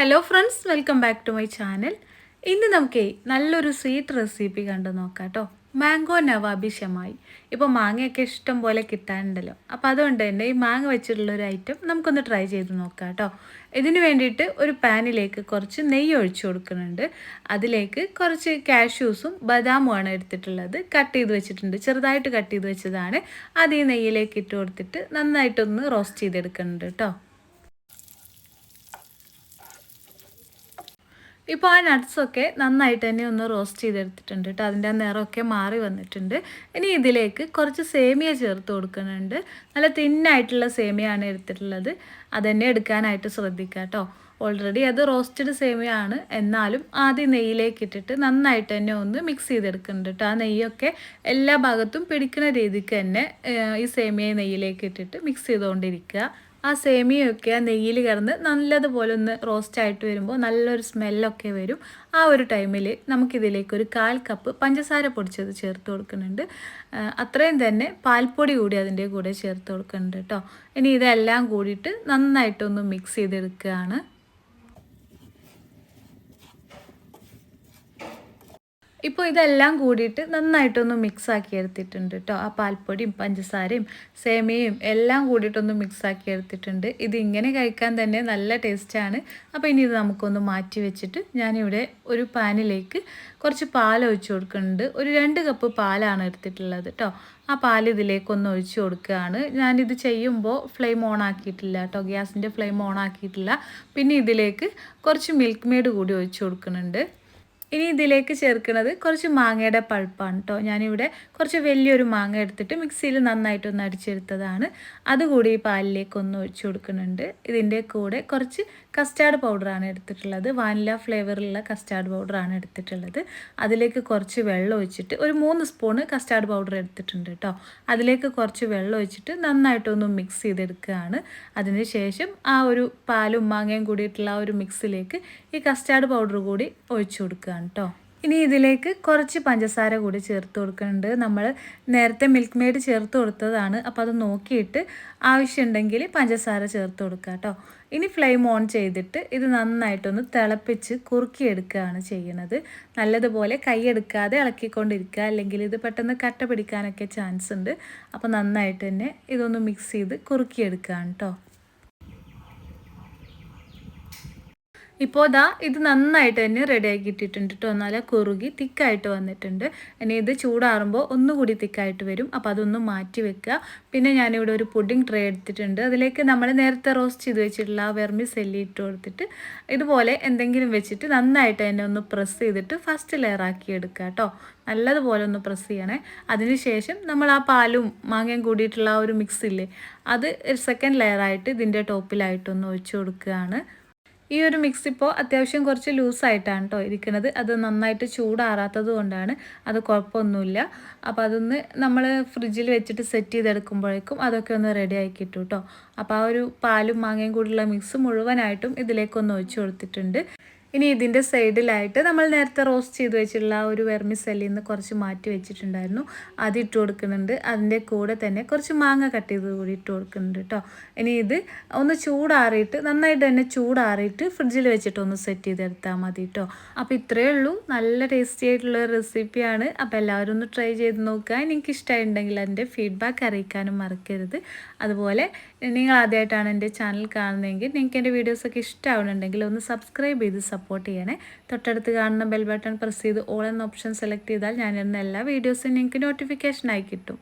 Hello friends welcome back to my channel ഇന്ന് നമുക്ക് നല്ലൊരു സ്വീറ്റ് റെസിപ്പി കണ്ടു നോക്കാം കേട്ടോ മാംഗോ നവാബി ഷമായി. ഇപ്പോൾ മാങ്ങയൊക്കെ ഇഷ്ടം പോലെ കിട്ടാനുണ്ടല്ലോ. അപ്പോൾ അതുകൊണ്ട് തന്നെ ഈ മാങ്ങ വെച്ചിട്ടുള്ള ഒരു ഐറ്റം നമുക്കൊന്ന് ട്രൈ ചെയ്ത് നോക്കാം കേട്ടോ ഇതിന് വേണ്ടിയിട്ട് ഒരു പാനിലേക്ക് കുറച്ച് നെയ്യ് ഒഴിച്ചു കൊടുക്കുന്നുണ്ട്. അതിലേക്ക് കുറച്ച് കാഷ്യൂസും ബദാമുമാണ് എടുത്തിട്ടുള്ളത്. കട്ട് ചെയ്ത് വെച്ചിട്ടുണ്ട്. ചെറുതായിട്ട് കട്ട് ചെയ്ത് വെച്ചതാണ്. അത് ഈ നെയ്യിലേക്ക് ഇട്ട് കൊടുത്തിട്ട് നന്നായിട്ടൊന്ന് റോസ്റ്റ് ചെയ്തെടുക്കുന്നുണ്ട് കേട്ടോ ഇപ്പോൾ ആ നട്ട്സൊക്കെ നന്നായിട്ട് തന്നെ ഒന്ന് റോസ്റ്റ് ചെയ്തെടുത്തിട്ടുണ്ട് കേട്ടോ അതിന്റെ നിറമൊക്കെ മാറി വന്നിട്ടുണ്ട്. ഇനി ഇതിലേക്ക് കുറച്ച് സേമിയ ചേർത്ത് കൊടുക്കുന്നുണ്ട്. നല്ല തിന്നായിട്ടുള്ള സേമിയാണ് എടുത്തിട്ടുള്ളത്. അതന്നെ എടുക്കാനായിട്ട് ശ്രദ്ധിക്കുക കേട്ടോ ഓൾറെഡി അത് റോസ്റ്റഡ് സേമിയാണ്. എന്നാലും ആദ്യം നെയ്യിലേക്ക് ഇട്ടിട്ട് നന്നായിട്ട് തന്നെ ഒന്ന് മിക്സ് ചെയ്തെടുക്കുന്നുണ്ട് കേട്ടോ ആ നെയ്യൊക്കെ എല്ലാ ഭാഗത്തും പിടിക്കുന്ന രീതിക്ക് തന്നെ ഈ സേമിയ നെയ്യിലേക്ക് ഇട്ടിട്ട് മിക്സ് ചെയ്തുകൊണ്ടിരിക്കുക. ആ സേമിയൊക്കെ ആ നെയ്യിൽ കിടന്ന് നല്ലതുപോലെ ഒന്ന് റോസ്റ്റ് ആയിട്ട് വരുമ്പോൾ നല്ലൊരു സ്മെല്ലൊക്കെ വരും. ആ ഒരു ടൈമിൽ നമുക്കിതിലേക്ക് ഒരു കാൽ കപ്പ് പഞ്ചസാര പൊടിച്ചത് ചേർത്ത് കൊടുക്കുന്നുണ്ട്. അത്രയും തന്നെ പാൽപ്പൊടി കൂടി അതിന്റെ കൂടെ ചേർത്ത് കൊടുക്കുന്നുണ്ട് കേട്ടോ. ഇനി ഇതെല്ലാം കൂടിയിട്ട് നന്നായിട്ടൊന്ന് മിക്സ് ചെയ്തെടുക്കുകയാണ്. ഇപ്പോൾ ഇതെല്ലാം കൂടിയിട്ട് നന്നായിട്ടൊന്ന് മിക്സ് ആക്കി എടുത്തിട്ടുണ്ട് കേട്ടോ ആ പാൽപ്പൊടിയും പഞ്ചസാരയും സേമിയയും എല്ലാം കൂടിയിട്ടൊന്ന് മിക്സ് ആക്കി എടുത്തിട്ടുണ്ട്. ഇത് ഇങ്ങനെ കഴിക്കാൻ തന്നെ നല്ല ടേസ്റ്റാണ്. അപ്പോൾ ഇനി ഇത് നമുക്കൊന്ന് മാറ്റി വെച്ചിട്ട് ഞാനിവിടെ ഒരു പാനിലേക്ക് കുറച്ച് പാൽ ഒഴിച്ച് കൊടുക്കുന്നുണ്ട്. ഒരു രണ്ട് കപ്പ് പാലാണ് എടുത്തിട്ടുള്ളത് കേട്ടോ ആ പാൽ ഇതിലേക്കൊന്ന് ഒഴിച്ച് കൊടുക്കുകയാണ്. ഞാനിത് ചെയ്യുമ്പോൾ ഫ്ലെയിം ഓൺ ആക്കിയിട്ടില്ല കേട്ടോ ഗ്യാസിന്റെ ഫ്ലെയിം ഓൺ ആക്കിയിട്ടില്ല. പിന്നെ ഇതിലേക്ക് കുറച്ച് മിൽക്ക് മെയ്ഡ് കൂടി ഒഴിച്ച് കൊടുക്കുന്നുണ്ട്. ഇനി ഇതിലേക്ക് ചേർക്കുന്നത് കുറച്ച് മാങ്ങയുടെ പൾപ്പാണ് കേട്ടോ ഞാനിവിടെ കുറച്ച് വലിയൊരു മാങ്ങ എടുത്തിട്ട് മിക്സിയിൽ നന്നായിട്ടൊന്ന് അടിച്ചെടുത്തതാണ്. അതുകൂടി ഈ പാലിലേക്ക് ഒന്ന് ഒഴിച്ചു കൊടുക്കുന്നുണ്ട്. ഇതിന്റെ കൂടെ കുറച്ച് കസ്റ്റാർഡ് പൗഡറാണ് എടുത്തിട്ടുള്ളത്. വാനില ഫ്ലേവറിലുള്ള കസ്റ്റാർഡ് പൗഡറാണ് എടുത്തിട്ടുള്ളത്. അതിലേക്ക് കുറച്ച് വെള്ളം ഒഴിച്ചിട്ട് ഒരു മൂന്ന് സ്പൂണ് കസ്റ്റാർഡ് പൗഡർ എടുത്തിട്ടുണ്ട് കേട്ടോ. അതിലേക്ക് കുറച്ച് വെള്ളം ഒഴിച്ചിട്ട് നന്നായിട്ടൊന്ന് മിക്സ് ചെയ്തെടുക്കുകയാണ്. അതിന് ശേഷം ആ ഒരു പാലും മാങ്ങയും കൂടിയിട്ടുള്ള ആ ഒരു മിക്സിലേക്ക് ഈ കസ്റ്റാർഡ് പൗഡർ കൂടി ഒഴിച്ചു കൊടുക്കുകയാണ് കേട്ടോ. ഇനി ഇതിലേക്ക് കുറച്ച് പഞ്ചസാര കൂടി ചേർത്ത് കൊടുക്കുന്നുണ്ട്. നമ്മൾ നേരത്തെ മിൽക്ക് മെയ്ഡ് ചേർത്ത് കൊടുത്തതാണ്. അപ്പോൾ അത് നോക്കിയിട്ട് ആവശ്യമുണ്ടെങ്കിൽ പഞ്ചസാര ചേർത്ത് കൊടുക്കുക കേട്ടോ. ഇനി ഫ്ലെയിം ഓൺ ചെയ്തിട്ട് ഇത് നന്നായിട്ടൊന്ന് തിളപ്പിച്ച് കുറുക്കിയെടുക്കുകയാണ് ചെയ്യുന്നത്. നല്ലതുപോലെ കൈയെടുക്കാതെ ഇളക്കിക്കൊണ്ടിരിക്കുക. അല്ലെങ്കിൽ ഇത് പെട്ടെന്ന് കട്ട പിടിക്കാനൊക്കെ ചാൻസ് ഉണ്ട്. അപ്പോൾ നന്നായിട്ട് തന്നെ ഇതൊന്ന് മിക്സ് ചെയ്ത് കുറുക്കിയെടുക്കുകയാണ് കേട്ടോ. ഇപ്പോൾ ഇതാ ഇത് നന്നായിട്ട് തന്നെ റെഡിയാക്കി ഇട്ടിട്ടുണ്ട് കേട്ടോ നല്ല കുറുകി തിക്കായിട്ട് വന്നിട്ടുണ്ട്. ഇനി ഇത് ചൂടാറുമ്പോൾ ഒന്നുകൂടി തിക്കായിട്ട് വരും. അപ്പോൾ അതൊന്ന് മാറ്റി വെക്കുക. പിന്നെ ഞാനിവിടെ ഒരു പുഡിംഗ് ട്രേ എടുത്തിട്ടുണ്ട്. അതിലേക്ക് നമ്മൾ നേരത്തെ റോസ്റ്റ് ചെയ്ത് വെച്ചിട്ടുള്ള ആ വെർമി സെല്ലി ഇട്ട് കൊടുത്തിട്ട് ഇതുപോലെ എന്തെങ്കിലും വെച്ചിട്ട് നന്നായിട്ട് തന്നെ ഒന്ന് പ്രസ് ചെയ്തിട്ട് ഫസ്റ്റ് ലെയർ ആക്കി എടുക്കുക കേട്ടോ നല്ലതുപോലെ ഒന്ന് പ്രസ് ചെയ്യണേ. അതിനുശേഷം നമ്മൾ ആ പാലും മാങ്ങയും കൂടിയിട്ടുള്ള ആ ഒരു മിക്സ് ഇല്ലേ അത് സെക്കൻഡ് ലെയറായിട്ട് ഇതിന്റെ ടോപ്പിലായിട്ടൊന്ന് ഒഴിച്ചു കൊടുക്കുകയാണ്. ഈ ഒരു മിക്സ് ഇപ്പോൾ അത്യാവശ്യം കുറച്ച് ലൂസായിട്ടാണ് കേട്ടോ ഇരിക്കുന്നത്. അത് നന്നായിട്ട് ചൂടാറാത്തത് കൊണ്ടാണ് അത് കുഴപ്പമൊന്നുമില്ല. അപ്പോൾ അതൊന്ന് നമ്മൾ ഫ്രിഡ്ജിൽ വെച്ചിട്ട് സെറ്റ് ചെയ്തെടുക്കുമ്പോഴേക്കും അതൊക്കെ ഒന്ന് റെഡി ആക്കി കിട്ടും കേട്ടോ അപ്പോൾ ആ ഒരു പാലും മാങ്ങയും കൂടിയുള്ള മിക്സ് മുഴുവനായിട്ടും ഇതിലേക്കൊന്ന് ഒഴിച്ചു കൊടുത്തിട്ടുണ്ട്. ഇനി ഇതിന്റെ സൈഡിലായിട്ട് നമ്മൾ നേരത്തെ റോസ്റ്റ് ചെയ്ത് വെച്ചിട്ടുള്ള ആ ഒരു വെർമിസെല്ലിൽ നിന്ന് കുറച്ച് മാറ്റി വെച്ചിട്ടുണ്ടായിരുന്നു. അത് ഇട്ട് കൊടുക്കുന്നുണ്ട്. അതിന്റെ കൂടെ തന്നെ കുറച്ച് മാങ്ങ കട്ട് ചെയ്ത് കൂടി ഇട്ട് കൊടുക്കുന്നുണ്ട് കേട്ടോ. ഇനി ഇത് ഒന്ന് ചൂടാറിയിട്ട് നന്നായിട്ട് തന്നെ ചൂടാറിയിട്ട് ഫ്രിഡ്ജിൽ വെച്ചിട്ട് ഒന്ന് സെറ്റ് ചെയ്തെടുത്താൽ മതി കേട്ടോ. അപ്പോൾ ഇത്രയേ ഉള്ളൂ. നല്ല ടേസ്റ്റി ആയിട്ടുള്ള റെസിപ്പിയാണ്. അപ്പോൾ എല്ലാവരും ഒന്ന് ട്രൈ ചെയ്ത് നോക്കുക. എനിക്ക് ഇഷ്ടമായിട്ടുണ്ടെങ്കിൽ അതിന്റെ ഫീഡ്ബാക്ക് അറിയിക്കാനും മറക്കരുത്. അതുപോലെ നിങ്ങൾ ആദ്യമായിട്ടാണ് എന്റെ ചാനൽ കാണുന്നതെങ്കിൽ നിങ്ങൾക്ക് എന്റെ വീഡിയോസൊക്കെ ഇഷ്ടമാവുന്നുണ്ടെങ്കിൽ ഒന്ന് സബ്സ്ക്രൈബ് ചെയ്ത് സപ്പോർട്ട് ചെയ്യണേ. തൊട്ടടുത്ത് കാണുന്ന ബെൽ ബട്ടൺ പ്രസ് ചെയ്ത് ഓൾ എന്ന ഓപ്ഷൻ സെലക്ട് ചെയ്താൽ ഞാനിരുന്ന എല്ലാ വീഡിയോസും നിങ്ങൾക്ക് നോട്ടിഫിക്കേഷനായി കിട്ടും.